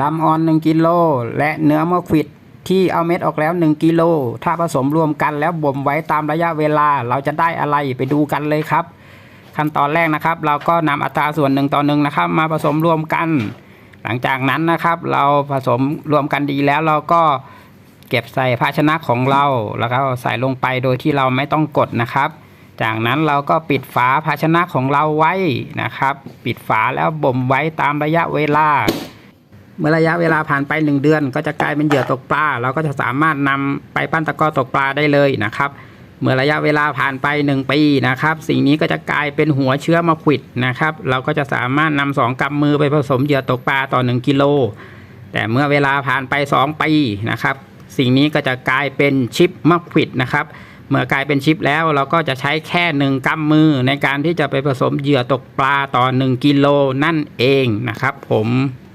ลำออน 1กิโลและเนื้อมะขวิดที่เอาเม็ดออกแล้ว 1กิโลถ้าผสมรวมกันแล้วบ่มไว้ตามระยะเวลา เราจะได้อะไรไปดูกันเลยครับ ขั้นตอนแรกนะครับ เราก็นำอัตราส่วนหนึ่งต่อหนึ่งนะครับ มาผสมรวมกัน หลังจากนั้นนะครับ เราผสมรวมกันดีแล้วเราก็เก็บใส่ภาชนะของเราแล้วก็ใส่ลงไปโดยที่เราไม่ต้องกดนะครับ จากนั้นเราก็ปิดฝาภาชนะของเราไว้นะครับ ปิดฝาแล้วบ่มไว้ตามระยะเวลา มื่อระยะเวลาผ่านไป 1 เดือน ก็จะกลายเป็นเหยื่อตกปลาเราก็จะสามารถนำไปปั้นตะก้อตกปลาได้เลยนะครับ เมื่อระยะเวลาผ่านไป 1 ปีนะครับ สิ่งนี้ก็จะกลายเป็นหัวเชื้อมะขวิดนะครับ เราก็จะสามารถนำสองกำมือไปผสมเหยื่อตกปลาต่อ 1 กิโล แต่เมื่อเวลาผ่านไป 2 ปีนะครับ สิ่งนี้ก็จะกลายเป็นชิปมะขวิดนะครับเมื่อกลายเป็นชิปแล้วเราก็จะใช้แค่หนึ่งกำมือในการที่จะไปผสมเหยื่อตกปลาต่อ 1 กิโลนั่นเองนะครับผม